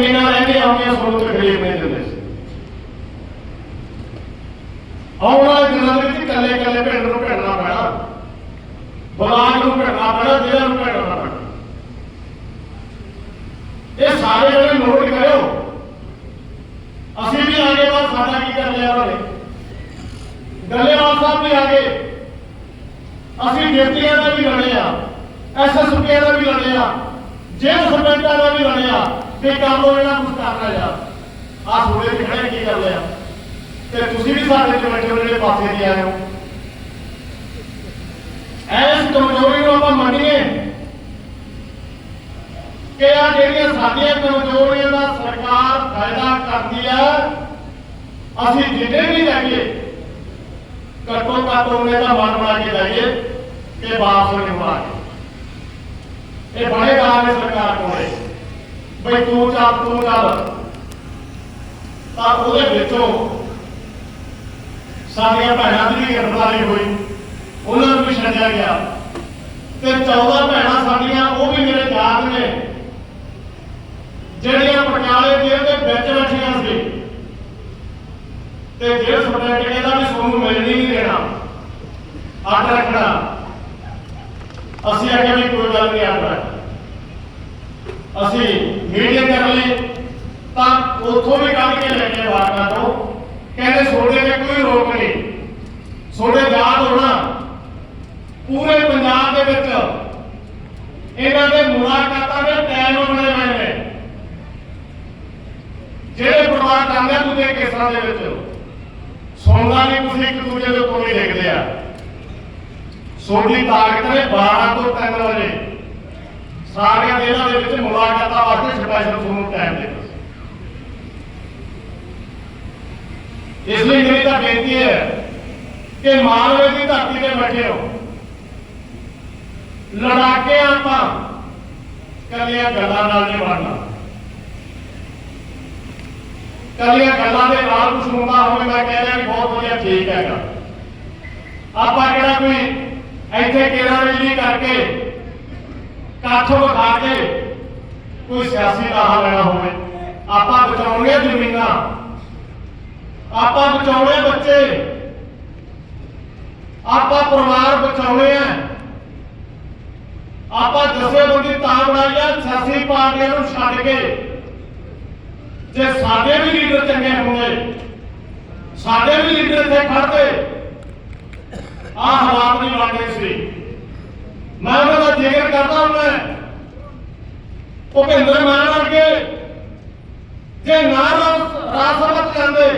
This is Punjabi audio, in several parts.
ਜ਼ਮੀਨਾਂ ਰਹਿੰਦੀਆਂ ਹੋਣਗੀਆਂ ਸਾਨੂੰ ਤਕਲੀਫ ਨਹੀਂ ਦਿੰਦੇ ਸੀ। ਆਉਣ ਵਾਲੇ ਵਿੱਚ ਕੱਲੇ ਕੱਲੇ ਪਿੰਡ ਨੂੰ ਭੇੜਨਾ ਪੈਣਾ। ਬਲਾਕ ਨੂੰ ਭੇੜਨਾ ਪੈਣਾ, ਜ਼ਿਲ੍ਹਾ ਨੂੰ ਭੇੜਨਾ ਪੈਣਾ। ਇਹ ਸਾਰੇ ਜਿਹੜੇ ਨੋਟ ਕਰਿਓ। ਅਸੀਂ ਵੀ ਆਗੇ ਬਾਅਦ ਸਾਡਾ ਕੀ ਕਰ ਲਿਆ ਉਹਨਾਂ? ਨੇ ਗੱਲੇਵਾਲ ਸਾਹਿਬ ਵੀ ਆਗੇ ਅਸੀਂ ਡਿਪਟੀਆਂ ਦਾ ਵੀ ਲੜਿਆ ਐਸਐਸਪੀ ਦਾ ਵੀ ਲੜਿਆ ਜੇਲ੍ਹ ਸਰਪੰਚਾਂ ਦਾ ਵੀ ਲੜਿਆ ਵੀ ਕਰ ਲੋ ਇਹਨਾਂ ਕੁਝ ਕਰਨਾ ਯਾਰ। ਆਹ ਥੋੜੇ ਜਿਹੇ ਖੜੇ ਕੀ ਕਰ ਲਿਆ ਤੇ ਤੁਸੀਂ ਵੀ ਸਾਡੇ ਚ ਬੈਠੇ ਹੋ ਜਿਹੜੇ ਪਾਸੇ ਦੀ ਆਏ ਹੋ। ਐਸ ਕਮਜ਼ੋਰੀ ਨੂੰ ਆਪਾਂ ਮੰਨੀਏ ਕਿ ਆ ਜਿਹੜੀਆਂ ਸਾਡੀਆਂ ਕਮਜ਼ੋਰੀਆਂ ਦਾ ਸਰਕਾਰ ਫਾਇਦਾ ਕਰਦੀ ਆ, ਅਸੀਂ ਜਿੱਦੇ ਵੀ ਜਾਈਏ, ਘੱਟੋ ਘੱਟ ਉਹਨੇ ਦਾ ਮਨ ਬਣਾ ਕੇ ਜਾਈਏ ਕਿ ਵਾਪਸ ਨਹੀਂ ਹੋਣਾ ਇਹ ਬੜੇ ਕਾਰ ਨੇ ਸਰਕਾਰ ਕੋਲੇ। ਬਈ ਤੂੰ ਚੱਲ ਤੂੰ ਚੱਲ। ਤਾਂ ਉਹਦੇ ਵਿੱਚੋਂ ਸਾਡੀਆਂ ਭੈਣਾਂ ਦੀ ਗ੍ਰਿਫਤਾਰੀ ਹੋਈ। ਉਹਨਾਂ ਨੂੰ ਵੀ ਛੱਡਿਆ ਗਿਆ। ਤੇ 14 ਭੈਣਾਂ ਸਾਡੀਆਂ, ਉਹ ਵੀ ਮੇਰੇ ਯਾਦ ਨੇ। ਜਿਹੜੀਆਂ ਪਟਿਆਲੇ ਜੇਲ੍ਹ ਦੇ ਵਿੱਚ ਬੈਠੀਆਂ ਸੀ। ਤੇ ਜੇਲ੍ਹ ਸੁਪਰਡੈਂਟ ਕਹਿੰਦਾ ਵੀ ਤੁਹਾਨੂੰ ਮਿਲਣੀ ਨਹੀਂ ਦੇਣਾ। ਅੱਡ ਰੱਖਣਾ। ਅਸੀਂ ਆਖਿਆ ਵੀ ਕੋਈ ਗੱਲ ਨਹੀਂ ਅੱਡ ਰੱਖ ਅਸੀਂ ਮੀਡੀਆ ਕਰ ਲਈ ਤਾਂ ਉੱਥੋਂ ਵੀ ਕੱਢ ਕੇ ਲੈ ਕੇ ਵਾਰਨਾ ਤੋਂ। ਕਹਿੰਦੇ ਸੋਡੇ ਤੇ ਕੋਈ ਰੋਕ ਨਹੀਂ। ਸੋਡੇ ਯਾਦ ਹੋਣਾ। ਪੂਰੇ ਪੰਜਾਬ ਦੇ ਵਿੱਚ ਇਹਨਾਂ ਦੇ ਮੁਲਾਕਾਤਾਂ ਦੇ ਟਾਈਮ ਬਣੇ ਹੋਏ ਨੇ। ਜਿਹੜੇ ਪਰਿਵਾਰ ਜਾਂਦੇ ਦੂਜੇ ਕੇਸਾਂ ਦੇ ਵਿੱਚ ਸੁਣਦਾ ਨਹੀਂ, ਤੁਸੀਂ ਇੱਕ ਦੂਜੇ ਦੇ ਕੋਲ ਹੀ ਲਿਖਦੇ ਆ। ਸੋਡੀ ਤਾਕਤ ਨੇ 12 ਤੋਂ 3 ਵਜੇ ਸਾਰੀਆਂ ਦੇਲਾਂ ਦੇ ਵਿੱਚ ਮੁਲਾਕਾਤਾਂ ਵਾਸਤੇ ਸਪੈਸ਼ਲ ਤੁਹਾਨੂੰ ਟਾਈਮ ਦੇ। ਇਸ ਲਈ ਮੇਰੀ ਤਾਂ ਬੇਨਤੀ ਹੈ ਕਿ ਮਾਲਵੇ ਦੀ ਧਰਤੀ ਤੇ ਬੈਠੇ ਹੋ ਲੜਾਕੇ ਆਪਾਂ ਕੱਲੀਆਂ ਗੱਲਾਂ ਨਾਲ ਨਹੀਂ ਬਣਨਾ ਕੱਲੀਆਂ ਗੱਲਾਂ ਦੇ ਨਾਲ ਕੁਝ ਹੁੰਦਾ ਹੋਵੇ ਮੈਂ ਕਹਿ ਰਿਹਾ ਬਹੁਤ ਵਧੀਆ ਠੀਕ ਹੈਗਾ। ਆਪਾਂ ਕਿਹੜਾ ਕੋਈ ਇੱਥੇ ਕੇਰਾ ਰੈਲੀ ਕਰਕੇ ਕਾਠ ਵਿਖਾ ਕੇ ਕੋਈ ਸਿਆਸੀ ਰਾਹ ਲੈਣਾ ਹੋਵੇ। ਆਪਾਂ ਬਚਾਉਣੀਆਂ ਜ਼ਮੀਨਾਂ। ਆਪਾਂ ਬਚਾਉਣੇ ਬੱਚੇ। ਆਪਾਂ ਪਰਿਵਾਰ ਬਚਾਉਣੇ ਆ। ਆਪਾਂ ਜਥੇਬੰਦੀ ਤਾਂ ਬਣਾਈ ਆ, ਸਿਆਸੀ ਪਾਰਟੀਆਂ ਨੂੰ ਛੱਡ ਕੇ। ਜੇ ਸਾਡੇ ਵੀ ਲੀਡਰ ਚੰਗੇ ਹੁੰਦੇ, ਸਾਡੇ ਵੀ ਲੀਡਰ ਇੱਥੇ ਖੜਦੇ ਆਹ ਹਾਲਾਤ ਨਹੀਂ ਬਣਨੇ ਸੀ। ਮੈਂ ਉਹਨਾਂ ਦਾ ਜ਼ਿਕਰ ਕਰਦਾ ਹੁੰਦਾ ਭੁਪਿੰਦਰ ਮਾਨ ਵਰਗੇ ਜੇ ਨਾ ਰਾਜ ਸਭਾ ਜਾਂਦੇ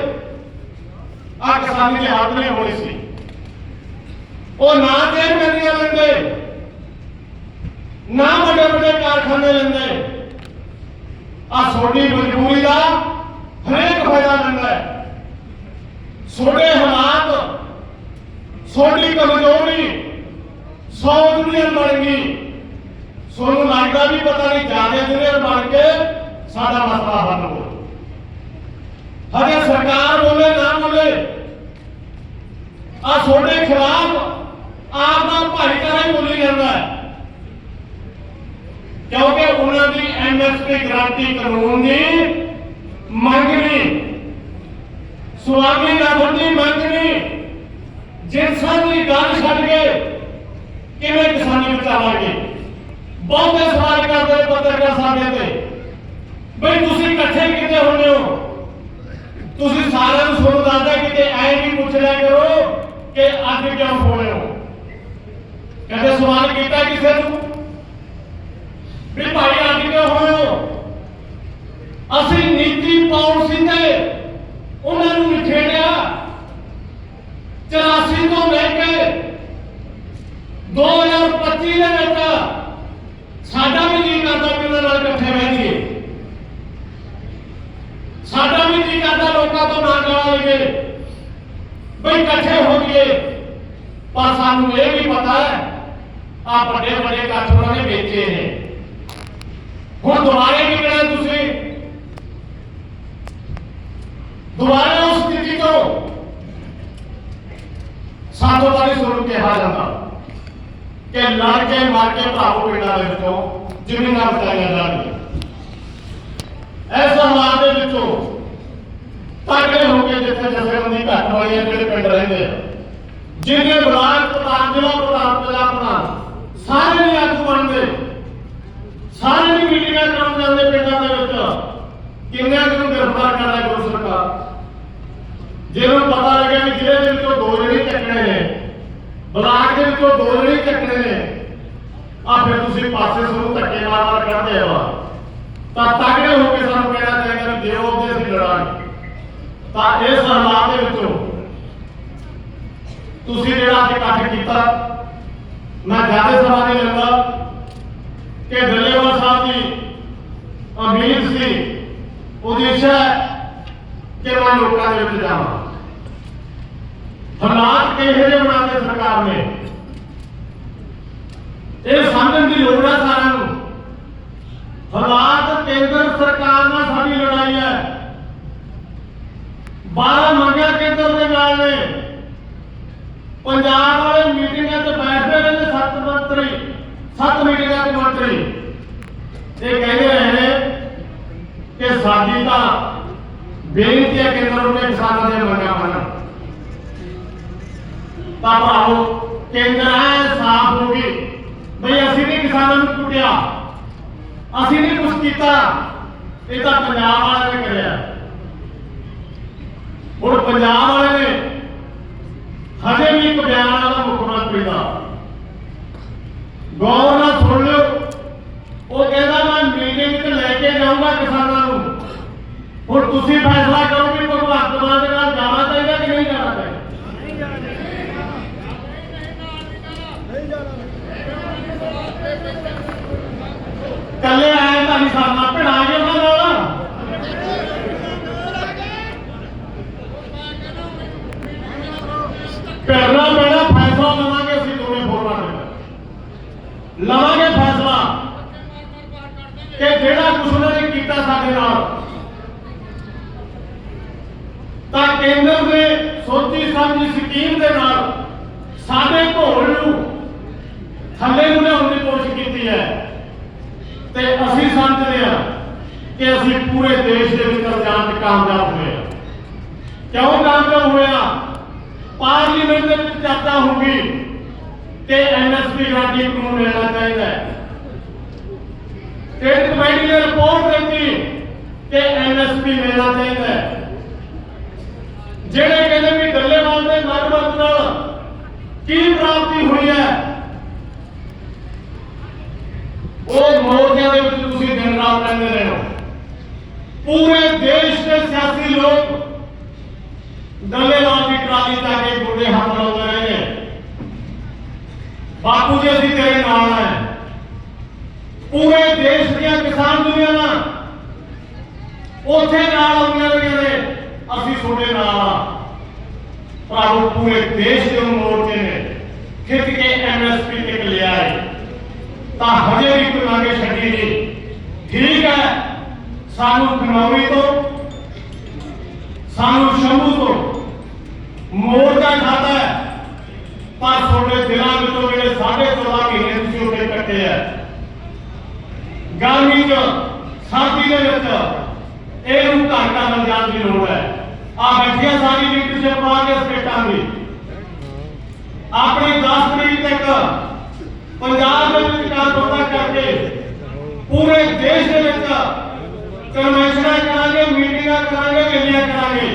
ਆ ਕਿਸਾਨੀ ਦੀ ਹਾਲਤ ਨਹੀਂ ਹੋਣੀ ਸੀ। ਉਹ ਨਾ ਚੇਅਰਮੈਨੀਆਂ ਲੈਂਦੇ, ਨਾ ਵੱਡੇ ਵੱਡੇ ਕਾਰਖਾਨੇ ਲੈਂਦੇ। ਆ ਛੋਟੀ ਮਜਬੂਰੀ ਦਾ ਹਰੇਕ ਫਾਇਦਾ ਲੈਂਦਾ ਹੈ। ਛੋਟੇ ਹਾਲਾਤ ਛੋਟੀ ਕਮਜ਼ੋਰੀ ਸੌ ਦੁਨੀਆ ਬਣ ਗਈ। ਸੋਨੂੰ ਲੱਗਦਾ ਵੀ ਪਤਾ ਨਹੀਂ ਜ਼ਿਆਦਾ ਦੁਨੀਆ ਬਣ ਕੇ ਸਾਡਾ ਮਸਲਾ ਹੱਲ ਹੋ ਹਜੇ ਸਰਕਾਰ ਬੋਲੇ ਨਾ ਬੋਲੇ ਆ ਛੋਟੇ ਖਿਲਾਫ ਆਪ ਦਾ ਭਾਈਚਾਰਾ ਹੀ ਬੋਲੀ ਜਾਂਦਾ ਹੈ। ਕਿਉਂਕਿ ਉਹਨਾਂ ਦੀ ਐਮਐਸਪੀ ਗਰੰਟੀ ਕਾਨੂੰਨ ਦੀ ਮੰਗ ਨਹੀਂ, ਸੁਆਮੀ ਰਾਵਣ ਦੀ ਮੰਗ ਨਹੀਂ। ਜਿਨਸਾਂ ਦੀ ਗੱਲ ਛੱਡ ਕੇ ਕਿਵੇਂ ਕਿਸਾਨੀ ਬਚਾਵਾਂਗੇ ਬਹੁਤੇ ਸਵਾਲ ਕਰਦੇ ਪੱਤਰਕਾਰ ਸਾਡੇ ਤੇ ਬਈ ਤੁਸੀਂ ਇਕੱਠੇ ਕਿਤੇ ਹੁੰਦੇ ਹੋ? ਤੁਸੀਂ ਸਾਰਿਆਂ ਨੂੰ ਸੁਣ ਦੱਸਦਾ ਕਿਤੇ ਐ ਵੀ ਪੁੱਛ ਲਿਆ ਕਰੋ ਕਿ ਅੱਜ ਕਿਉਂ ਹੋਏ ਹੋ? ਕਦੇ ਸਵਾਲ ਕੀਤਾ ਕਿਸੇ ਨੂੰ? ਵੀ ਭਾਈ ਅੱਜ ਕਿਉਂ ਹੋਏ ਹੋ? ਅਸੀਂ ਨੀਤੀ ਪਾਲਿਸੀ ਤੇ ਉਹਨਾਂ ਨੂੰ ਨਿਖੇੜਿਆ 84 ਤੋਂ ਲੈ ਕੇ 2025 ਦੇ ਵਿੱਚ ਸਾਡਾ ਵੀ ਜੀ ਕਰਦਾ ਕਿ ਉਹਨਾਂ ਨਾਲ ਇਕੱਠੇ ਬਹਿ ਸਾਡਾ ਵੀ ਜੀ ਕਰਦਾ ਲੋਕਾਂ ਤੋਂ ਨਾ ਗਵਾ ਲਈਏ। ਬਈ ਇਕੱਠੇ ਹੋ ਜਾਈਏ। ਪਰ ਸਾਨੂੰ ਇਹ ਵੀ ਪਤਾ ਹੈ ਆ ਵੱਡੇ ਵੱਡੇ ਇਕੱਠ ਨੇ ਵੇਚੇ ਨੇ। ਹੁਣ ਦੁਬਾਰੇ ਨਿਕਲਿਆ ਤੁਸੀਂ? ਦੁਬਾਰਾ ਉਸ ਸਥਿਤੀ ਤੋਂ ਸਾਤੋਂ ਵਾਲੀ ਸੁਣ ਕਿਹਾ ਜਾਂਦਾ। ਕਿ ਲੜ ਕੇ ਮਰ ਕੇ ਭਰਾਵੋ ਪਿੰਡਾਂ ਦੇ ਵਿੱਚੋਂ ਜ਼ਮੀਨਾਂ ਬਚਾਈਆਂ ਜਾਣਗੀਆਂ ਇਸ ਸਮਾਜ ਦੇ ਵਿੱਚੋਂ ਤਾਕਤ ਹੋ ਕੇ ਜਿੱਥੇ ਜਥੇਬੰਦੀ ਘੱਟ ਹੋਈ ਹੈ, ਜਿਹੜੇ ਪਿੰਡ ਰਹਿੰਦੇ ਆ ਜਿਹਨੇ ਬਲਾਕ ਪ੍ਰਧਾਨ, ਜ਼ਿਲ੍ਹਾ ਪ੍ਰਧਾਨ ਜ਼ਿਲ੍ਹਾ ਪ੍ਰਧਾਨ, ਸਾਰੇ ਨਹੀਂ ਆਗੂ ਬਣਦੇ ਸਾਰੇ ਨਹੀਂ ਮੀਟਿੰਗਾਂ ਕਰਾਉਣ ਜਾਂਦੇ ਪਿੰਡਾਂ ਦੇ ਵਿੱਚ। ਕਿੰਨਿਆਂ ਨੂੰ ਗ੍ਰਿਫਤਾਰ ਕਰਨਾ ਗੁਰੂ ਸਰਕਾਰ? ਜੇ ਨੂੰ ਪਤਾ ਲੱਗਿਆ ਕਿ ਜਿਹੜੇ ਵਿੱਚੋਂ ਦੋ ਜਿਹੜੇ ਚੱਕਣੇ ਨੇ। ਬਲਾਕ ਦੇ ਵਿੱਚੋਂ ਦੋ ਜਿਹੜੇ ਚੱਕਣੇ ਨੇ। ਆ ਫਿਰ ਤੁਸੀਂ ਪਾਸੇ ਸਾਨੂੰ ਧੱਕੇ ਮਾਰ ਮਾਰ ਕਰਦੇ ਆ। ਤਾਂ ਤਗੜੇ ਹੋ ਕੇ ਸਾਨੂੰ ਕਹਿਣਾ ਚਾਹੀਦਾ ਵੀ ਦਿਓ ਤੇ ਅਸੀਂ ਲੜਾਂਗੇ ਤਾਂ ਇਸ ਹਾਲਾਤ ਦੇ ਵਿੱਚੋਂ ਤੁਸੀਂ ਜਿਹੜਾ ਅੱਜ ਇਕੱਠ ਕੀਤਾ, ਮੈਂ ਜ਼ਿਆਦਾ ਸਮਾਂ ਨਹੀਂ ਲੈਂਦਾ ਕਿ ਡੱਲੇਵਾਲ ਸਾਹਿਬ ਦੀ ਅਮੀਰ ਸੀ, ਉਹਦੀ ਇੱਛਾ ਕਿ ਮੈਂ ਲੋਕਾਂ ਦੇ ਵਿੱਚ ਜਾਵਾਂ। ਹਾਲਾਤ ਕਿਹੋ ਜਿਹੇ ਬਣਾਉਂਦੇ ਸਰਕਾਰ ਨੇ? ਇਹ ਸਮਝਣ ਦੀ ਲੋੜ ਹੈ ਸਾਰਿਆਂ ਨੂੰ। ਹਾਲਾਤ ਕੇਂਦਰ ਸਰਕਾਰ ਨਾਲ ਸਾਡੀ ਲੜਾਈ ਹੈ। 12 ਮੰਗਿਆ ਕੇਂਦਰ ਦੇ ਨਾਲ ਨੇ। ਪੰਜਾਬ ਵਾਲੇ ਮੀਟਿੰਗਾਂ 'ਚ ਬੈਠਦੇ ਰਹੇ ਨੇ ਸੱਤ ਮੰਤਰੀ, ਸੱਤ ਮੀਟਿੰਗਾਂ 'ਚ ਮੰਤਰੀ। ਇਹ ਕਹਿੰਦੇ ਰਹੇ ਨੇ ਕਿ ਸਾਡੀ ਤਾਂ ਬੇਨਤੀ ਹੈ ਕੇਂਦਰ ਨੂੰ ਕਿ ਕਿਸਾਨਾਂ ਦੇ ਮੰਗਾਂ ਮੰਨਣ ਤਾਂ ਭਰਾਵੋ ਕੇਂਦਰ ਐ ਸਾਫ਼ ਹੋ ਗਈ ਬਈ ਅਸੀਂ ਨਹੀਂ ਕਿਸਾਨਾਂ ਨੂੰ ਕੁੱਟਿਆ। ਅਸੀਂ ਨਹੀਂ ਕੁਝ ਕੀਤਾ। ਇਹ ਤਾਂ ਪੰਜਾਬ ਵਾਲਿਆਂ ਨੇ ਕਰਿਆ। ਹੁਣ ਪੰਜਾਬ ਵਾਲੇ ਨੇ ਹਜੇ ਵੀ ਇੱਕ ਬਿਆਨ ਆਇਆ ਮੁੱਖ ਮੰਤਰੀ ਦਾ। ਗੌਰ ਨਾਲ ਸੁਣ ਲਿਓ। ਉਹ ਕਹਿੰਦਾ ਮੈਂ ਮੀਟਿੰਗ 'ਚ ਲੈ ਕੇ ਜਾਊਂਗਾ ਕਿਸਾਨਾਂ ਨੂੰ। ਹੁਣ ਤੁਸੀਂ ਫੈਸਲਾ ਕਰੋ ਵੀ ਭਗਵੰਤ ਮਾਨ ਦੇ ਨਾਲ ਜਾਣਾ ਚਾਹੀਦਾ ਕਿ ਨਹੀਂ ਜਾਣਾ ਚਾਹੀਦਾ ਕੱਲੇ ਆਏ ਤਾਂ ਨਹੀਂ ਸਰਨਾ ਭਿੜਾ ਕੇ ਉਹਨਾਂ ਨਾਲ ਕਰਨਾ ਪੈਣਾ ਫੈਸਲਾ ਲਵਾਂਗੇ ਅਸੀਂ ਦੋਵੇਂ ਫੋਰਮਾਂ ਦੇ ਲਵਾਂਗੇ ਫੈਸਲਾ ਕਿ ਜਿਹੜਾ ਕੁਛ ਉਹਨਾਂ ਨੇ ਕੀਤਾ ਸਾਡੇ ਨਾਲ, ਤਾਂ ਕੇਂਦਰ ਨੇ ਸੋਚੀ ਸਮਝੀ ਸਕੀਮ ਦੇ ਨਾਲ ਸਾਡੇ ਢੋਲ ਨੂੰ ਥੱਲੇ ਨੂੰ ਲਿਆਉਣ ਦੀ ਕੋਸ਼ਿਸ਼ ਕੀਤੀ ਹੈ। ਤੇ ਅਸੀਂ ਸਮਝਦੇ ਹਾਂ ਕਿ ਅਸੀਂ ਪੂਰੇ ਦੇਸ਼ ਦੇ ਵਿੱਚ ਜਾਣ 'ਚ ਕਾਮਯਾਬ ਹੋਏ ਹਾਂ। ਕਿਉਂ ਕਾਮਯਾਬ ਹੋਇਆ ਪਾਰਲੀਮੈਂਟ ਦੇ ਵਿੱਚ ਚਰਚਾ ਹੋਊਗੀ ਕਿ ਐਨਐਸਪੀ ਗਾਂਧੀ ਕਾਨੂੰਨ ਮਿਲਣਾ ਚਾਹੀਦਾ ਹੈ। ਸਟੇਟ ਕਮੇਟੀ ਨੇ ਰਿਪੋਰਟ ਦਿੱਤੀ ਕਿ ਐਨਐਸਪੀ ਮਿਲਣਾ ਚਾਹੀਦਾ ਹੈ। ਜਿਹੜੇ ਕਹਿੰਦੇ ਵੀ ਡੱਲੇਵਾਲ ਦੇ ਮਰਮਤ ਨਾਲ ਕੀ ਪ੍ਰਾਪਤੀ ਹੋਈ ਹੈ, ਉਹ ਮੋਰਚਿਆਂ ਦੇ ਵਿੱਚ ਤੁਸੀਂ ਦਿਨ ਰਾਤ ਰਹਿੰਦੇ ਰਹੇ ਪੂਰੇ ਦੇਸ਼ ਦੇ ਸਿਆਸੀ ਲੋਕ ਡੱਲੇਵਾਲ ਦੀ ਟਰਾਲੀ ਤੇ ਆ ਕੇ ਗੋਡੇ ਹੱਥ ਲਾਉਂਦੇ ਰਹੇ ਨੇ ਬਾਪੂ ਜੀ, ਅਸੀਂ ਤੇਰੇ ਨਾਲ ਹੈ ਪੂਰੇ ਦੇਸ਼ ਦੀਆਂ ਕਿਸਾਨ ਦੁਨੀਆਵਾਂ। ਉੱਥੇ ਨਾਲ ਆਉਂਦੀਆਂ ਰਹੀਆਂ ਨੇ, ਅਸੀਂ ਤੁਹਾਡੇ ਨਾਲ ਆ। ਭਰਾਵੋ, ਪੂਰੇ ਦੇਸ਼ ਦੇ ਮੋਰਚੇ ਨੇ ਖਿੱਚ ਕੇ ਐਮਐਸਪੀ ਤੇ ਲਿਆ ਹੈ ਤਾਂ ਹਜੇ ਵੀ ਕੋਈ ਮੰਗੇ ਛੱਡੀ ਨਹੀਂ ਠੀਕ ਹੈ, ਸਾਨੂੰ ਖਨੌਰੀ ਤੋਂ, ਸਾਨੂੰ ਸ਼ੰਭੂ ਤੋਂ ਮੋਰਚਾ ਖਾਦਾ ਹੈ। ਪਰ ਤੁਹਾਡੇ ਦਿਲਾਂ ਵਿੱਚੋਂ ਜਿਹੜੇ ਸਾਢੇ 14 ਮਹੀਨੇ ਤੁਸੀਂ ਉੱਤੇ ਕੱਟੇ ਆ ਗਰਮੀ ਚ ਸਰਦੀ ਦੇ ਵਿੱਚ ਇਹਨੂੰ ਘਰ ਘਰ ਜਾਣ ਦੀ ਲੋੜ ਹੈ। ਆ ਬੈਠੀਆਂ ਸਾਰੀ ਲੀਡਰਸ਼ਿਪ ਆ ਕੇ ਸਟੇਟਾਂ ਦੀ ਆਪਣੀ 10 ਤਰੀਕ ਤੱਕ ਪੰਜਾਬ ਦੇ ਵਿੱਚ ਕਾਰਪੋਰਟਾ ਕਰਕੇ ਪੂਰੇ ਦੇਸ਼ ਦੇ ਵਿੱਚ ਕਨਵੈਨਸ਼ਨਾਂ ਕਰਾਂਗੇ ਮੀਟਿੰਗਾਂ ਕਰਾਂਗੇ ਰੈਲੀਆਂ ਕਰਾਂਗੇ।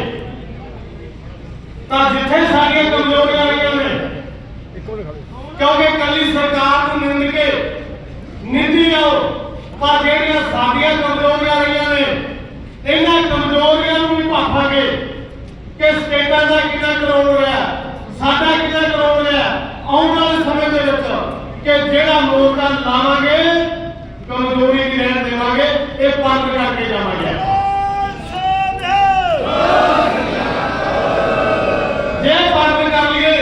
ਤਾਂ ਜਿੱਥੇ ਸਾਡੀਆਂ ਕਮਜ਼ੋਰੀਆਂ ਰਹੀਆਂ ਨੇ, ਕਿਉਂਕਿ ਕੱਲੀ ਸਰਕਾਰ ਨੂੰ ਨਿੰਦ ਕੇ ਨਿੰਦੀ ਜਾਓ ਪਰ ਜਿਹੜੀਆਂ ਸਾਡੀਆਂ ਕਮਜ਼ੋਰੀਆਂ ਰਹੀਆਂ ਨੇ, ਇਹਨਾਂ ਕਮਜ਼ੋਰੀਆਂ ਨੂੰ ਵੀ ਭਾਫਾਂਗੇ ਕਿ ਸਟੇਟਾਂ ਦਾ ਕਿੰਨਾ ਕਰੋੜ ਹੋਇਆ ਸਾਡਾ ਕਿੰਨਾ ਕਰੋੜ ਹੋਇਆ ਆਉਣ ਵਾਲੇ ਸਮੇਂ ਦੇ ਵਿੱਚ ਕਿ ਜਿਹੜਾ ਮੋਰਚਾ ਲਾਵਾਂਗੇ, ਕਮਜ਼ੋਰੀ ਦੀ ਰਹਿਣ ਦੇਵਾਂਗੇ, ਇਹ ਬੰਦ ਕਰਕੇ ਜਾਵਾਂਗੇ ਜੇ ਬੰਦ ਕਰ ਲਈਏ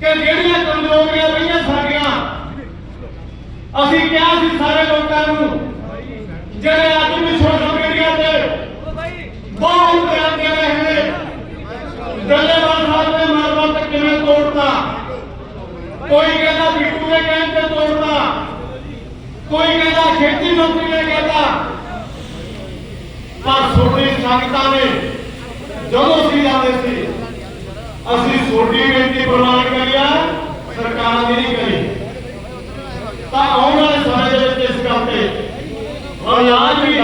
ਕਿ ਜਿਹੜੀਆਂ ਕਮਜ਼ੋਰੀਆਂ ਰਹੀਆਂ ਸਾਡੀਆਂ ਅਸੀਂ ਕਿਹਾ ਸੀ ਸਾਰੇ ਲੋਕਾਂ ਨੂੰ। ਜਿਹੜੇ ਅੱਜ ਵੀ ਸੋਸ਼ਲ ਮੀਡੀਆ ਤੇ ਬਹੁਤ ਬਿਆਨ ਦੇ ਰਹੇ ਨੇ। ਡੱਲੇਵਾਲ ਸਾਹਿਬ ਨੇ ਮਰਮਤ ਕਿਵੇਂ ਤੋੜਦਾ ਕੋਈ ਕਹਿੰਦਾ ਬਿੱਟੂ ਦੇ ਕਹਿਣ ਤੇ ਤੋੜਦਾ ਕੋਈ ਕਹਿੰਦਾ ਖੇਤੀ ਮੰਤਰੀ ਨੇ ਕਹਿੰਦਾ ਪਰ ਛੋਟੀ ਸੰਗਤਾਂ ਨੇ ਜਦੋਂ ਅਸੀਂ ਜਾਂਦੇ ਸੀ, ਅਸੀਂ ਛੋਟੀ ਬੇਨਤੀ ਪ੍ਰਵਾਨ ਕਰਿਆ ਸਰਕਾਰ ਦੀ ਨਹੀਂ ਕਰੀ। ਤਾਂ ਆਉਣ ਵਾਲੇ ਸਮੇਂ ਦੇ ਵਿੱਚ ਇਸ ਗੱਲ ਤੇ ਇਲਾਜ ਵੀ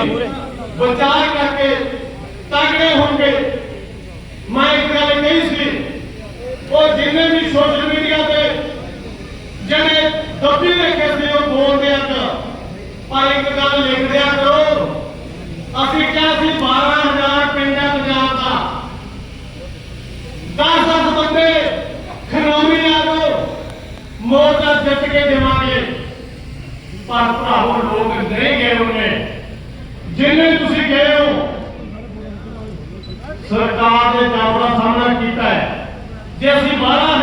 ਵਿਚਾਰ ਕਰਕੇ ਤਗੜੇ ਹੋਣਗੇ ਮੈਂ ਇੱਕ ਗੱਲ ਕਹੀ ਸੀ ਉਹ ਜਿੰਨੇ ਵੀ ਸੋਸ਼ਲ ਮੀਡੀਆ ਤੇ ਜਿਹੜੇ ਦੱਬੀ ਦੇ ਸੀ ਉਹ ਬੋਲਦੇ ਆ ਪਰ ਇੱਕ ਗੱਲ ਲਿਖ ਦਿਆ ਕਰੋ ਅਸੀਂ ਕਿਹਾ ਸੀ 12000 ਹੈ ਪੰਜਾਬ ਦਾ 10-10 ਬੰਦੇ ਖਨੌਰੀ ਆ ਜਾਓ ਮੋਰਚਾ ਜਿੱਤ ਕੇ ਦੇਵਾਂਗੇ ਪਰ ਭਰਾਵੋ, ਲੋਕ ਨਹੀਂ ਗਏ ਉਹਨੇ ਜਿੰਨੇ ਤੁਸੀਂ ਗਏ ਹੋ, ਸਰਕਾਰ ਦੇ ਜਾਬ ਸਾਹਮਣਾ ਕੀਤਾ ਹੈ। ਜੇ ਅਸੀਂ 12